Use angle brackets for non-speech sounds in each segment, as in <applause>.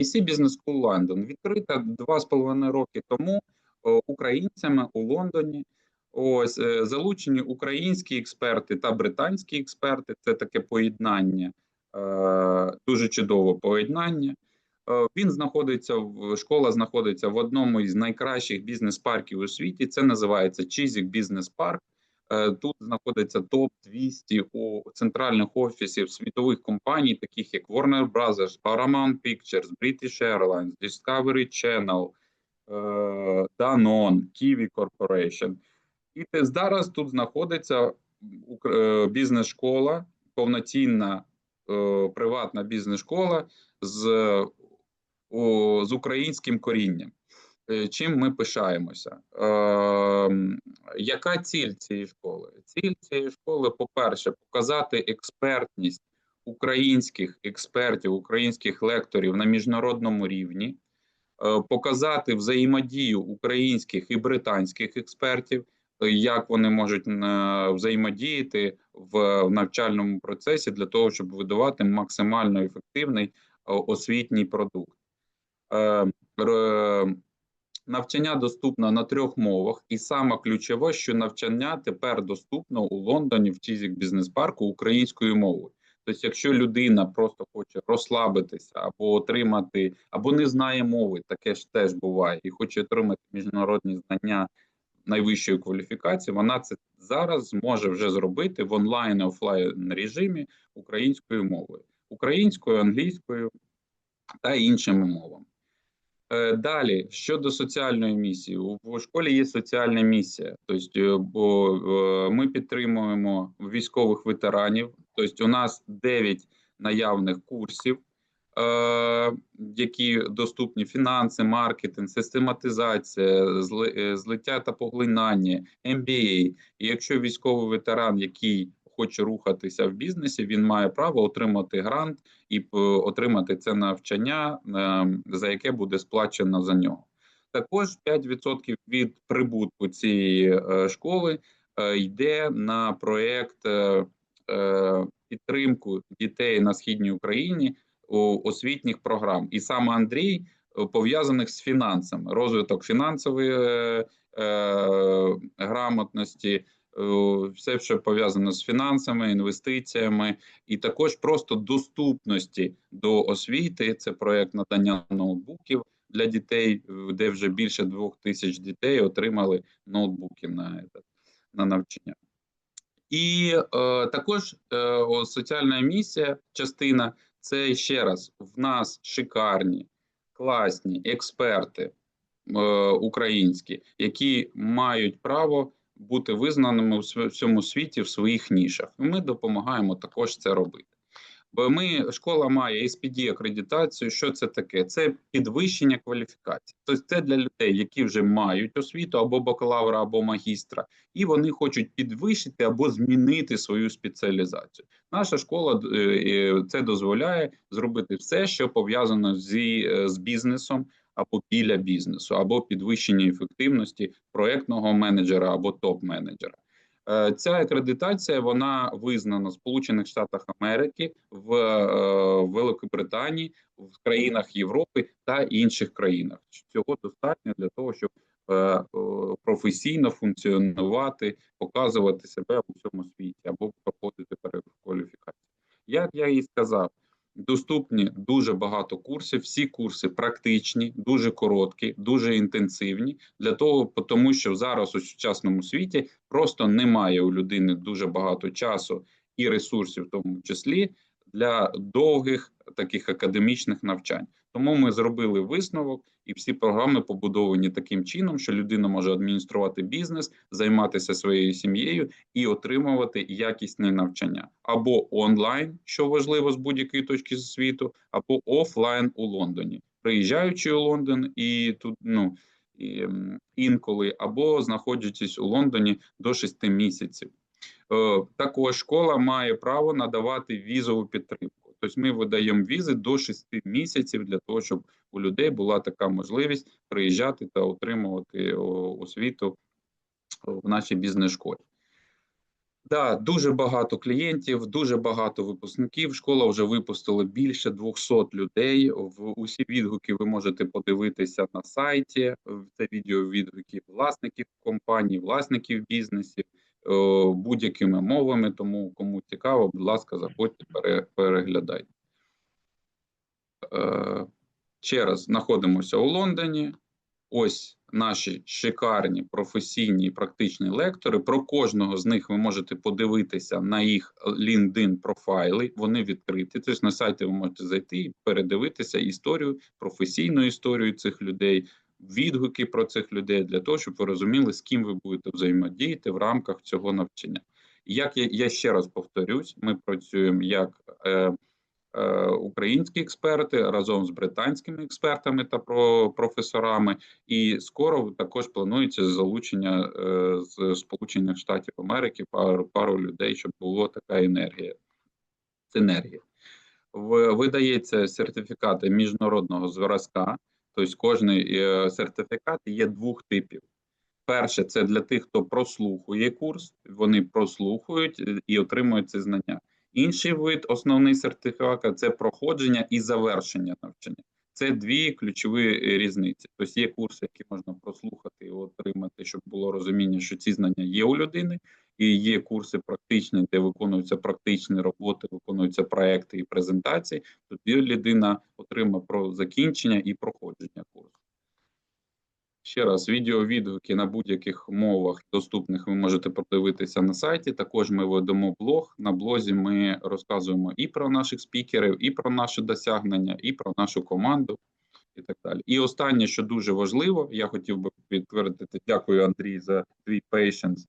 IC Business School London відкрита два з половиною роки тому українцями у Лондоні. Ось е, залучені українські експерти та британські експерти. Це таке поєднання, е, дуже чудове поєднання. Е, Він знаходиться в школа знаходиться в одному із найкращих бізнес-парків у світі. Це називається Чізік Бізнес Парк. Е, Тут знаходиться топ 200 у центральних офісів світових компаній, таких як Warner Brothers, Paramount Pictures, British Airlines, Discovery Channel, е, Danone, Kiwi Corporation. І зараз тут знаходиться е, бізнес-школа, повноцінна приватна бізнес-школа з, з українським корінням. Е, Чим ми пишаємося? Е, яка ціль цієї школи? Ціль цієї школи, по-перше, показати експертність українських експертів, українських лекторів на міжнародному рівні, е, показати взаємодію українських і британських експертів, як вони можуть взаємодіяти в навчальному процесі для того, щоб видавати максимально ефективний освітній продукт. Навчання доступно на трьох мовах, і саме ключове, що навчання тепер доступно у Лондоні в Чізік бізнес парку українською мовою. Тобто, якщо людина просто хоче розслабитися або отримати, або не знає мови, таке ж теж буває, і хоче отримати міжнародні знання найвищої кваліфікації, вона це зараз зможе вже зробити в онлайн офлайн режимі українською мовою, українською, англійською та іншими мовами. Е, Далі щодо соціальної місії, у школі є соціальна місія. Тобто, е, бо е, ми підтримуємо військових ветеранів. Тобто, у нас 9 наявних курсів, які доступні: фінанси, маркетинг, систематизація, злиття та поглинання, MBA. І якщо військовий ветеран, який хоче рухатися в бізнесі, він має право отримати грант і отримати це навчання, е, за яке буде сплачено за нього. Також 5% від прибутку цієї е, школи е, йде на проєкт е, е, підтримку дітей на східній Україні у освітніх програм. І саме Андрій е, пов'язаних з фінансами, розвиток фінансової е, е, грамотності, е, все, що пов'язано з фінансами, інвестиціями, і також просто доступності до освіти. Це проект надання ноутбуків для дітей, е, де вже більше двох тисяч дітей отримали ноутбуки на, на навчання. І е, також е, соціальна місія, частина це ще раз: в нас шикарні, класні експерти е, українські, які мають право бути визнаними св- всьому світі в своїх нішах. Ми допомагаємо також це робити. Бо ми школа має SPD акредитацію. Що це таке? Це підвищення кваліфікації. Тобто це для людей, які вже мають освіту або бакалавра, або магістра, і вони хочуть підвищити або змінити свою спеціалізацію. Наша школа е, е, це дозволяє зробити все, що пов'язано зі е, з бізнесом або біля бізнесу, або підвищення ефективності проектного менеджера або топ-менеджера. Е, Ця акредитація вона визнана в Сполучених Штатах Америки, в е, Великобританії, в країнах Європи та інших країнах. Цього достатньо для того, щоб е, професійно функціонувати, показувати себе у всьому світі або проходити перекваліфікацію. Як я і сказав, доступні дуже багато курсів. Всі курси практичні, дуже короткі, дуже інтенсивні. Для того, тому що зараз у сучасному світі просто немає у людини дуже багато часу і ресурсів, в тому числі для довгих таких академічних навчань. Тому ми зробили висновок, і всі програми побудовані таким чином, що людина може адмініструвати бізнес, займатися своєю сім'єю і отримувати якісне навчання або онлайн, що важливо з будь-якої точки світу, або офлайн у Лондоні, приїжджаючи у Лондон і тут ну і, інколи, або знаходячись у Лондоні до 6 місяців. Е, Також школа має право надавати візову підтримку. Тобто ми видаємо візи до 6 місяців для того, щоб у людей була така можливість приїжджати та отримувати освіту в нашій бізнес-школі. Да, дуже багато клієнтів, дуже багато випускників. Школа вже випустила більше 200 людей. В усі відгуки ви можете подивитися на сайті. Це відеовідгуки власників компаній, власників бізнесів будь-якими мовами. Тому кому цікаво, будь ласка, заходьте, переглядайте. Е, Ще раз знаходимося у Лондоні. Ось наші шикарні професійні і практичні лектори. Про кожного з них ви можете подивитися на їх LinkedIn профайли. Вони відкриті. Тобто на сайті ви можете зайти і передивитися історію, професійну історію цих людей, відгуки про цих людей для того, щоб ви розуміли, з ким ви будете взаємодіяти в рамках цього навчання. І Як я, я ще раз повторюсь, ми працюємо як е, е, українські експерти разом з британськими експертами та про професорами. І скоро також планується залучення е, з Сполучених Штатів Америки пару, пару людей, щоб було така енергія. Синергія. В, видається сертифікати міжнародного зразка, тобто кожний е, сертифікат є двох типів. Перше, це для тих, хто прослухує курс, вони прослухають е, і отримують ці знання. Інший вид, основний сертифікат це проходження і завершення навчання. Це дві ключові е, різниці. Тобто є курси, які можна прослухати і отримати, щоб було розуміння, що ці знання є у людини, і є курси практичні, де виконуються практичні роботи, виконуються проекти і презентації. Тоді людина отримає про закінчення і проходження курсу. Ще раз, відеовідгуки на будь-яких мовах доступних ви можете подивитися на сайті. Також ми ведемо блог. На блозі ми розказуємо і про наших спікерів, і про наші досягнення, і про нашу команду, і так далі. І останнє, що дуже важливо, я хотів би підтвердити, дякую, Андрій, за твій patience,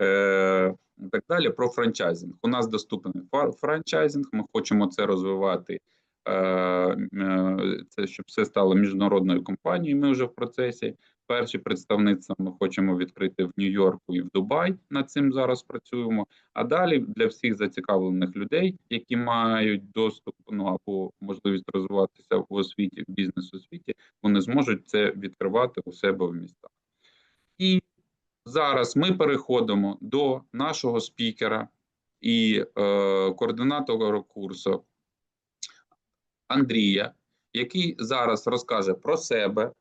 е, і так далі. Про франчайзинг. У нас доступний франчайзинг. Ми хочемо це розвивати. е, е, Це щоб все стало міжнародною компанією. Ми вже в процесі. Перші представництва ми хочемо відкрити в Нью-Йорку і в Дубай. Над цим зараз працюємо. А далі для всіх зацікавлених людей, які мають доступ ну або можливість розвиватися в освіті, в бізнес-освіті, вони зможуть це відкривати у себе в містах. І зараз ми переходимо до нашого спікера і е, координатора курсу Андрія, який зараз розкаже про себе,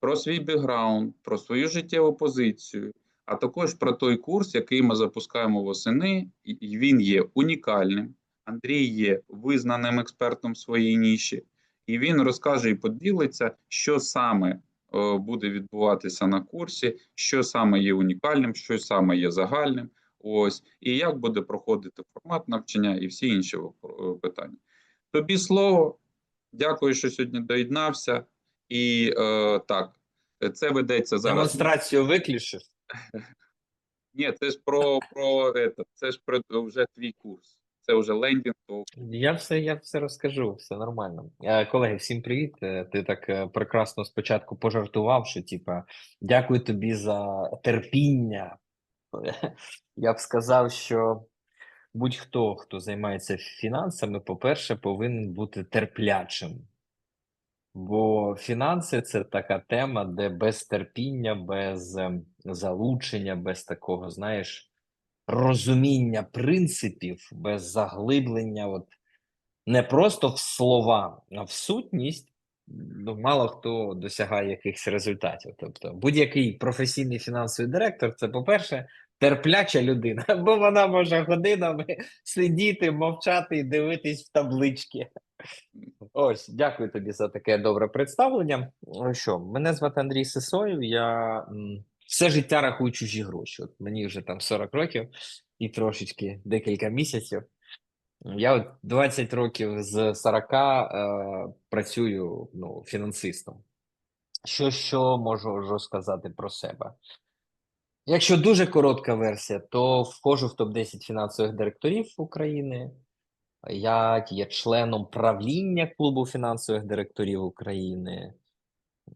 про свій бекграунд, про свою життєву позицію, а також про той курс, який ми запускаємо восени. Він є унікальним. Андрій є визнаним експертом в своїй ніші, і він розкаже і поділиться, що саме буде відбуватися на курсі, що саме є унікальним, що саме є загальним. Ось і як буде проходити формат навчання і всі інші е, питання. Тобі слово. Дякую, що сьогодні доєднався. І е, так, це ведеться зараз. Демонстрацію виключив. <laughs> Ні, це ж про, про это, це ж про вже твій курс. Це вже лендінг. То Я все, я все розкажу, все нормально. Е, Колеги, всім привіт. Е, Ти так е, прекрасно спочатку пожартував, що типа дякую тобі за терпіння. <laughs> Я б сказав, що будь-хто, хто займається фінансами, по-перше, повинен бути терплячим. Бо фінанси це така тема, де без терпіння, без ем, залучення, без такого, знаєш, розуміння принципів, без заглиблення, от не просто в слова, а в сутність, ну, мало хто досягає якихось результатів. Тобто, будь-який професійний фінансовий директор це, по-перше, терпляча людина, <laughs> бо вона може годинами сидіти, мовчати і дивитись в таблички. Ось, дякую тобі за таке добре представлення. Ну Що, мене звати Андрій Сисоєв, я все життя рахую чужі гроші. От мені вже там 40 років і трошечки декілька місяців. Я от 20 років з 40 е, працюю ну, фінансистом. Що, що можу розказати про себе? Якщо дуже коротка версія, то входжу в топ-10 фінансових директорів України. Я є членом правління клубу фінансових директорів України.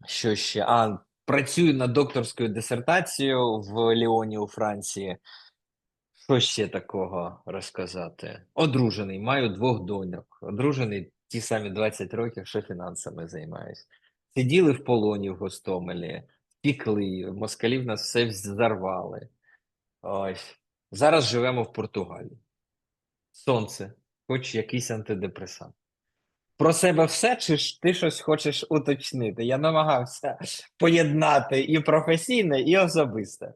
Що ще? А, працюю над докторською дисертацією в Ліоні у Франції. Що ще такого розказати? Одружений, маю двох доньок. Одружений ті самі 20 років, що фінансами займаюсь. Сиділи в полоні в Гостомелі, пікли, москалів нас все взорвали. Ось. Зараз живемо в Португалії. Сонце, хоч якийсь антидепресант. Про себе все, чи ж ти щось хочеш уточнити? Я намагався поєднати і професійне, і особисте.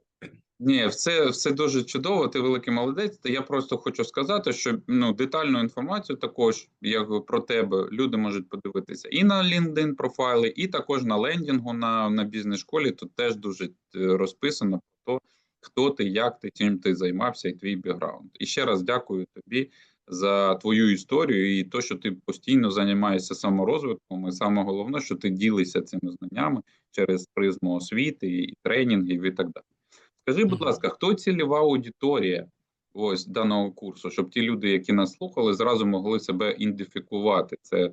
Ні, все, все дуже чудово. Ти великий молодець. Я просто хочу сказати, що ну детальну інформацію також як про тебе люди можуть подивитися і на LinkedIn профайли, і також на лендінгу на, на бізнес школі. Тут теж дуже е, розписано про те, хто ти, як ти, чим ти займався, і твій бекграунд. І ще раз дякую тобі за твою історію і те, що ти постійно займаєшся саморозвитком. І саме головне, що ти ділишся цими знаннями через призму освіти і тренінгів і так далі. Скажи, будь ласка, хто цільова аудиторія ось даного курсу, щоб ті люди, які нас слухали, зразу могли себе ідентифікувати? Це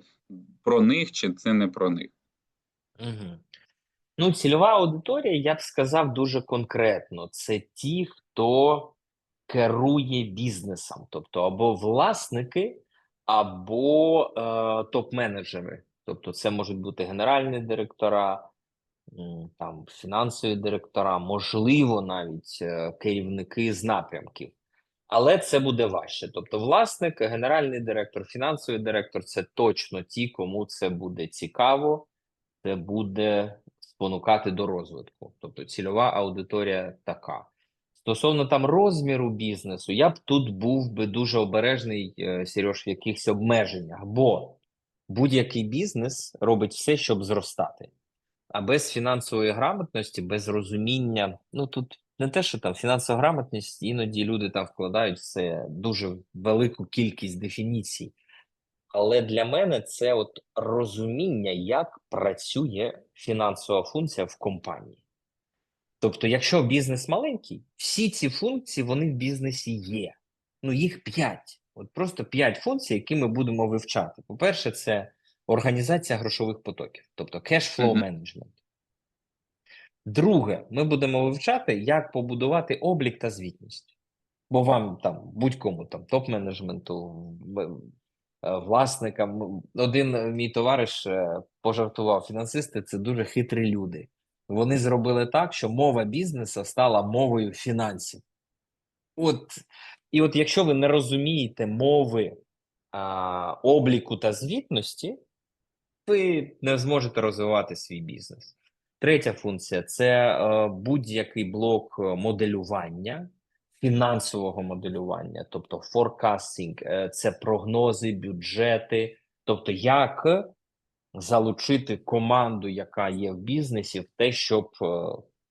про них чи це не про них? Угу. Ну, цільова аудиторія, я б сказав дуже конкретно: це ті, хто керує бізнесом, тобто або власники, або е, топ-менеджери. Тобто, це можуть бути генеральні директора, там фінансові директора, можливо, навіть е, керівники з напрямків. Але це буде важче. Тобто, власник, генеральний директор, фінансовий директор це точно ті, кому це буде цікаво, це буде спонукати до розвитку. Тобто, цільова аудиторія така. Стосовно там розміру бізнесу, я б тут був би дуже обережний, е, Сереж, в якихось обмеженнях, бо будь-який бізнес робить все, щоб зростати. А без фінансової грамотності, без розуміння, ну тут не те, що там фінансова грамотність, іноді люди там вкладають в це дуже велику кількість дефініцій. Але для мене це от розуміння, як працює фінансова функція в компанії. Тобто, якщо бізнес маленький, всі ці функції вони в бізнесі є. Ну, їх п'ять. От просто п'ять функцій, які ми будемо вивчати. По-перше, це організація грошових потоків, тобто cash flow Мгм. management. Друге, ми будемо вивчати, як побудувати облік та звітність. Бо вам там будь-кому там топ-менеджменту, е, власникам. Один мій товариш е, пожартував, фінансисти це дуже хитрі люди. Вони зробили так, що мова бізнесу стала мовою фінансів. От, і от якщо ви не розумієте мови а, обліку та звітності, ви не зможете розвивати свій бізнес. Третя функція це е, будь-який блок моделювання, фінансового моделювання, тобто forecasting, е, це прогнози, бюджети, тобто як залучити команду, яка є в бізнесі, в те, щоб е,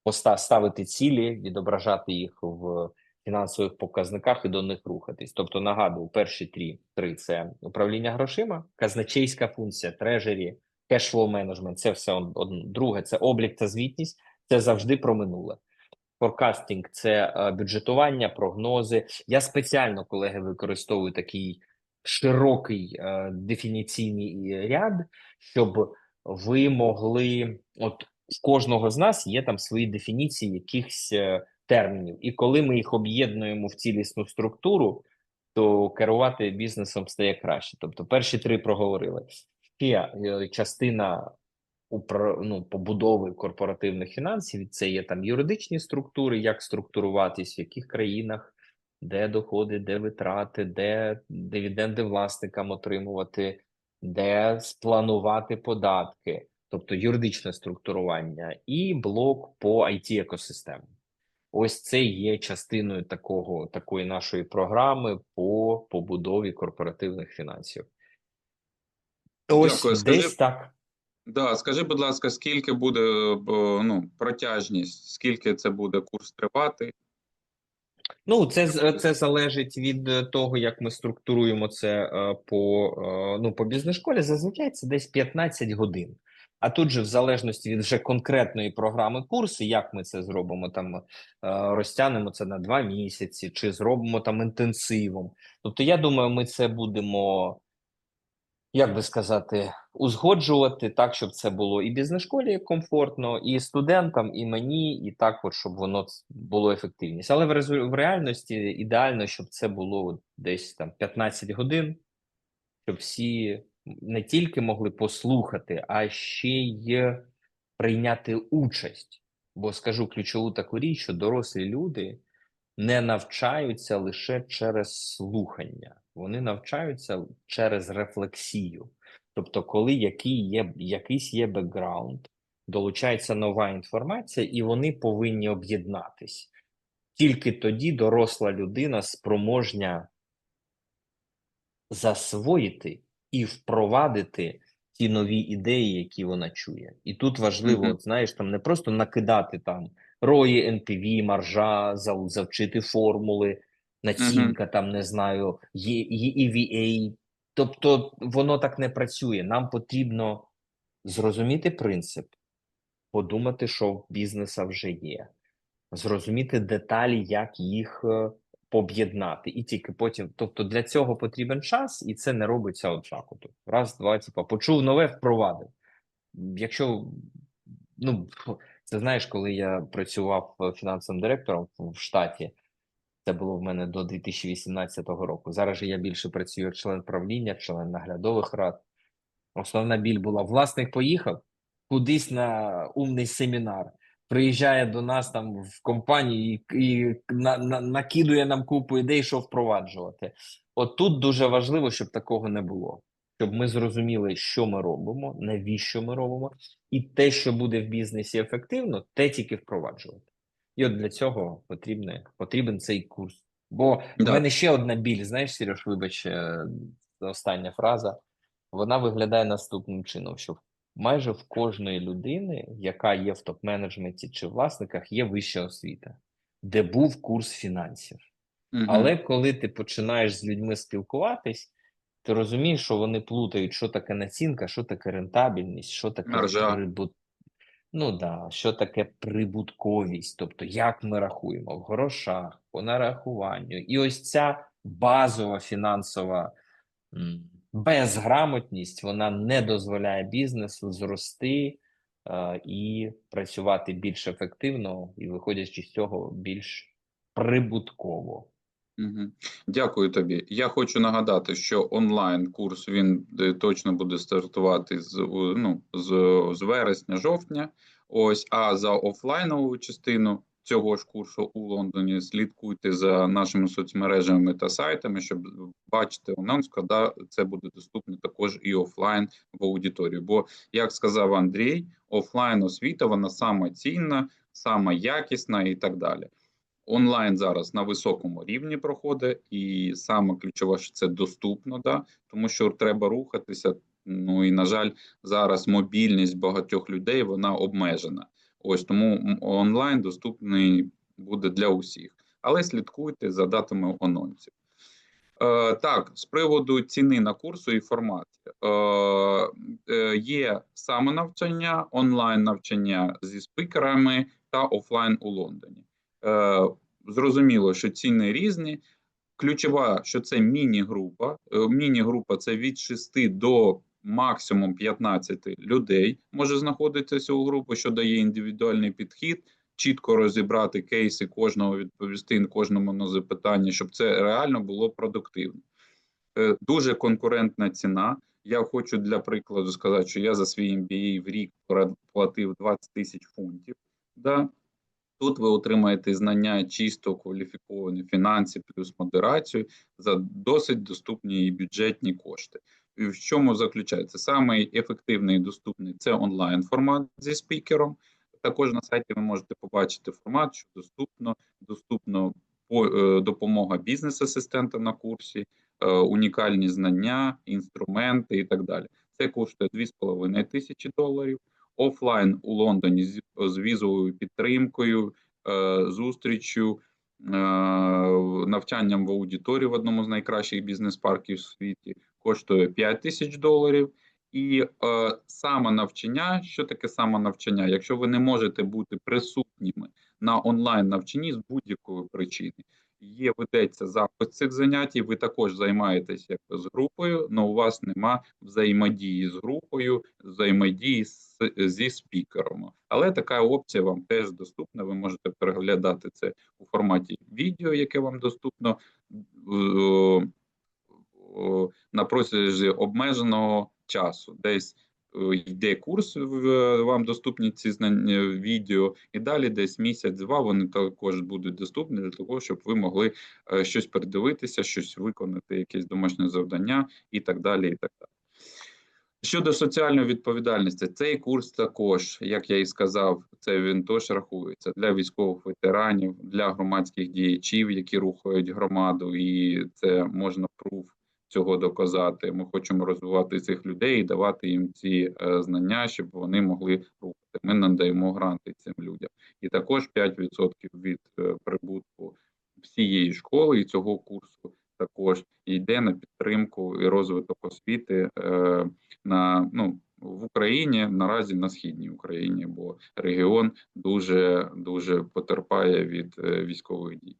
поста- ставити цілі, відображати їх в фінансових показниках і до них рухатись. Тобто, нагадую, перші три, три це управління грошима, казначейська функція, трежері, кешфлоу менеджмент. Це все он- друге. Це облік та звітність. Це завжди про минуле. Форкастинг це е, бюджетування, прогнози. Я спеціально, колеги, використовую такий широкий е, дефініційний ряд, щоб ви могли, от в кожного з нас є там свої дефініції якихось е, термінів, і коли ми їх об'єднуємо в цілісну структуру, то керувати бізнесом стає краще. Тобто, перші три проговорили. Ще е, частина ну, побудови корпоративних фінансів це є там юридичні структури, як структуруватись, в яких країнах, де доходи, де витрати, де дивіденди власникам отримувати, де спланувати податки, тобто юридичне структурування, і блок по it екосистемам Ось це є частиною такого такої нашої програми по побудові корпоративних фінансів. Ось Дякую. Скажи- десь так. Да, скажи, будь ласка, скільки буде е, ну, протяжність, скільки це буде курс тривати? Ну, це це залежить від того, як ми структуруємо це е, по, е, ну, по бізнес-школі. Зазвичай це десь 15 годин. А тут же, в залежності від вже конкретної програми курсу, як ми це зробимо, там е, розтягнемо це на два місяці, чи зробимо там інтенсивом. Тобто, я думаю, ми це будемо, як би сказати, узгоджувати так, щоб це було і бізнес-школі комфортно, і студентам, і мені, і так, от, щоб воно було ефективність. Але в, резу- в реальності ідеально, щоб це було десь там 15 годин, щоб всі не тільки могли послухати, а ще й прийняти участь. Бо скажу ключову таку річ, що дорослі люди не навчаються лише через слухання, вони навчаються через рефлексію. Тобто, коли який є, якийсь є бекграунд, долучається нова інформація, і вони повинні об'єднатись. Тільки тоді доросла людина спроможня засвоїти і впровадити ті нові ідеї, які вона чує. І тут важливо, Мгм. от, знаєш, там не просто накидати там рої, NPV, маржа, завчити формули, націнка, там не знаю, Є- Є- EVA. Тобто воно так не працює. Нам потрібно зрозуміти принцип, подумати, що в бізнеса вже є, зрозуміти деталі, як їх е, об'єднати, і тільки потім. Тобто для цього потрібен час, і це не робиться от так. Раз, два, типа, почув нове, впровадив. Якщо ну це знаєш, коли я працював е, фінансовим директором в штаті, це було в мене до 2018 року. Зараз же я більше працюю як член правління, член наглядових рад. Основна біль була: власник поїхав кудись на умний семінар, приїжджає до нас там в компанії і, і на, на, накидує нам купу ідей, що впроваджувати. От тут дуже важливо, щоб такого не було. Щоб ми зрозуміли, що ми робимо, навіщо ми робимо, і те, що буде в бізнесі ефективно, те тільки впроваджувати. І от для цього потрібне, потрібен цей курс. Бо в Да. мене ще одна біль, знаєш, Сереж, вибач, е, остання фраза. Вона виглядає наступним чином: що майже в кожної людини, яка є в топ-менеджменті чи власниках, є вища освіта, де був курс фінансів. Мгм. Але коли ти починаєш з людьми спілкуватись, ти розумієш, що вони плутають, що таке націнка, що таке рентабельність, що таке. Ну да, що таке прибутковість, тобто як ми рахуємо в грошах, по нарахуванню. І ось ця базова фінансова безграмотність, вона не дозволяє бізнесу зрости е, і працювати більш ефективно, і виходячи з цього більш прибутково. Дякую тобі. Я хочу нагадати, що онлайн курс він е, точно буде стартувати з ну, з, з вересня, жовтня. Ось, а за офлайнову частину цього ж курсу у Лондоні слідкуйте за нашими соцмережами та сайтами, щоб бачити анонс, коли це буде доступно також і офлайн в аудиторію. Бо, як сказав Андрій, офлайн освіта вона сама цінна, сама якісна і так далі. Онлайн зараз на високому рівні проходить, і саме ключове, що це доступно, да, тому що треба рухатися. Ну і на жаль, зараз мобільність багатьох людей вона обмежена. Ось тому онлайн доступний буде для усіх. Але слідкуйте за датами анонсів. Е, так, з приводу ціни на курсу і форматі. Е, е, є самонавчання, онлайн навчання зі спікерами та офлайн у Лондоні. Е, зрозуміло, що ціни різні. Ключова, що це міні-група. Е, Міні-група це від 6 до максимум 15 людей може знаходитися у групі, що дає індивідуальний підхід, чітко розібрати кейси кожного, відповісти кожному на запитання, щоб це реально було продуктивно. Е, Дуже конкурентна ціна. Я хочу для прикладу сказати, що я за свій MBA в рік платив 20 тисяч фунтів. Да? Тут ви отримаєте знання чисто кваліфіковані фінанси плюс модерацію за досить доступні і бюджетні кошти. І в чому заключається? Самий ефективний і доступний це онлайн формат зі спікером. Також на сайті ви можете побачити формат, що доступно, доступно е, допомога бізнес-асистента на курсі, е, унікальні знання, інструменти і так далі. Це коштує 2,5 тисячі доларів. Офлайн у Лондоні з, з візовою підтримкою, е, зустрічю, е, навчанням в аудиторії в одному з найкращих бізнес-парків в світі коштує 5 тисяч доларів. І е, самонавчання, що таке самонавчання? Якщо ви не можете бути присутніми на онлайн навчанні з будь-якої причини, є ведеться запис цих занять, і ви також займаєтесь як з групою, але у вас нема взаємодії з групою, взаємодії з, зі спікером. Але така опція вам теж доступна. Ви можете переглядати це у форматі відео, яке вам доступно на протязі обмеженого часу, десь йде курс, вам доступні ці знання відео, і далі десь місяць-два вони також будуть доступні для того, щоб ви могли е, щось передивитися, щось виконати, якесь домашнє завдання і так далі. І так далі. Щодо соціальної відповідальності, цей курс також, як я і сказав, це він теж рахується для військових ветеранів, для громадських діячів, які рухають громаду, і це можна пруф цього доказати. Ми хочемо розвивати цих людей і давати їм ці е, знання, щоб вони могли рухати. Ми надаємо гранти цим людям, і також 5% від е, прибутку всієї школи і цього курсу також йде на підтримку і розвиток освіти е, на ну в Україні наразі на східній Україні, бо регіон дуже дуже потерпає від е, військових дій.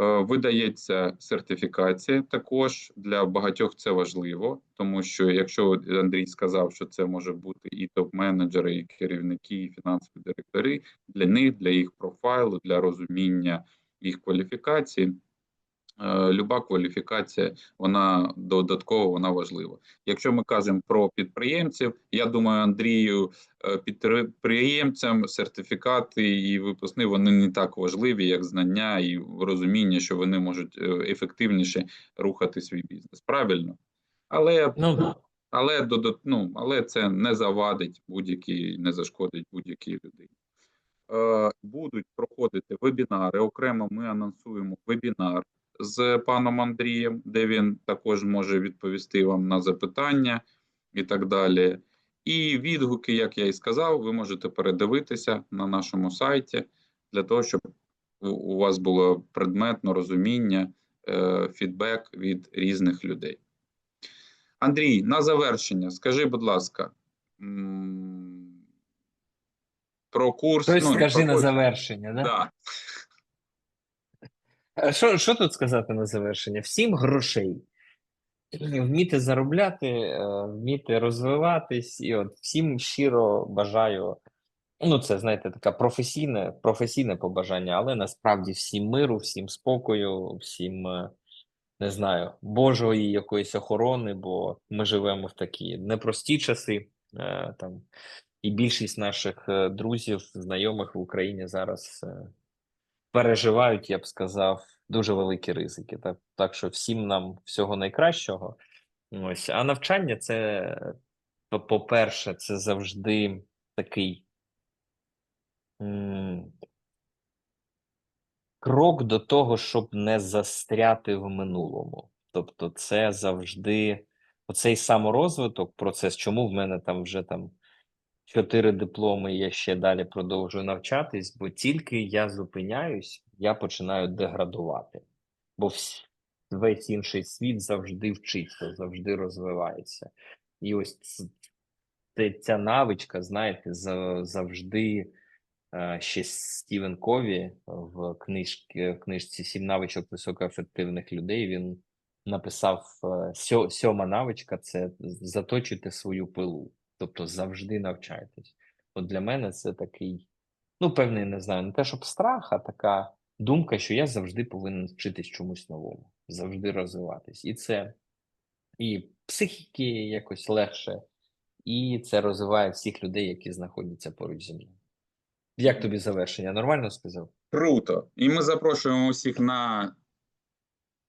Е, Видається сертифікація також для багатьох це важливо, тому що якщо Андрій сказав, що це може бути і топ-менеджери, і керівники, і фінансові директори, для них, для їх профайлу, для розуміння їх кваліфікації. Е, Люба кваліфікація, вона додатково вона важлива. Якщо ми кажемо про підприємців, я думаю, Андрію, е, підприємцям сертифікати і випускні вони не так важливі, як знання і розуміння, що вони можуть е, ефективніше рухати свій бізнес. Правильно, але Ну, але додат, ну, але це не завадить будь-якій, не зашкодить будь-якій людині. Будуть проходити вебінари. Окремо ми анонсуємо вебінар з паном Андрієм, де він також може відповісти вам на запитання і так далі. І відгуки, як я і сказав, ви можете передивитися на нашому сайті для того, щоб у- вас було предметно розуміння, е, фідбек від різних людей. Андрій, на завершення, скажи, будь ласка, про курс. Щось ну, скажи про на курс. завершення, да? Да. А Що, що тут сказати на завершення? Всім грошей. Вміти заробляти, е, вміти розвиватись, і от всім щиро бажаю. Ну, це знаєте, таке професійне, професійне побажання, але насправді всім миру, всім спокою, всім е, не знаю, Божої якоїсь охорони, бо ми живемо в такі непрості часи. Е, Там і більшість наших е, друзів, знайомих в Україні зараз е, переживають, я б сказав, дуже великі ризики. Так, так що всім нам всього найкращого. Ось, а навчання це, по- по-перше, це завжди такий крок до того, щоб не застряти в минулому. Тобто, це завжди оцей саморозвиток, процес, чому в мене там вже там чотири дипломи, я ще далі продовжую навчатись, бо тільки я зупиняюсь, я починаю деградувати. Бо весь інший світ завжди вчиться, завжди розвивається. І ось ця навичка, знаєте, завжди е, ще Стівен Кові в книжці, книжці Сім навичок високоефективних людей. Він написав е, сьо- сьома навичка це заточуйте свою пилу, тобто завжди навчайтесь. От для мене це такий, ну, певний, не знаю, не те, щоб страх, а така думка, що я завжди повинен вчитись чомусь новому, завжди розвиватись. І це і психіки якось легше, і це розвиває всіх людей, які знаходяться поруч зі мною. Як тобі завершення? Нормально сказав? Круто. І ми запрошуємо усіх на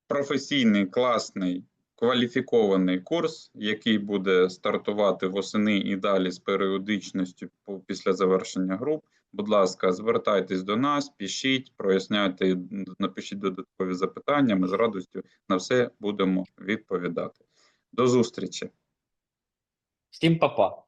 професійний, класний, кваліфікований курс, який буде стартувати восени і далі з періодичністю після завершення груп. Будь ласка, звертайтесь до нас, пишіть, проясняйте, напишіть додаткові запитання. Ми з радістю на все будемо відповідати. До зустрічі. Всім па-па.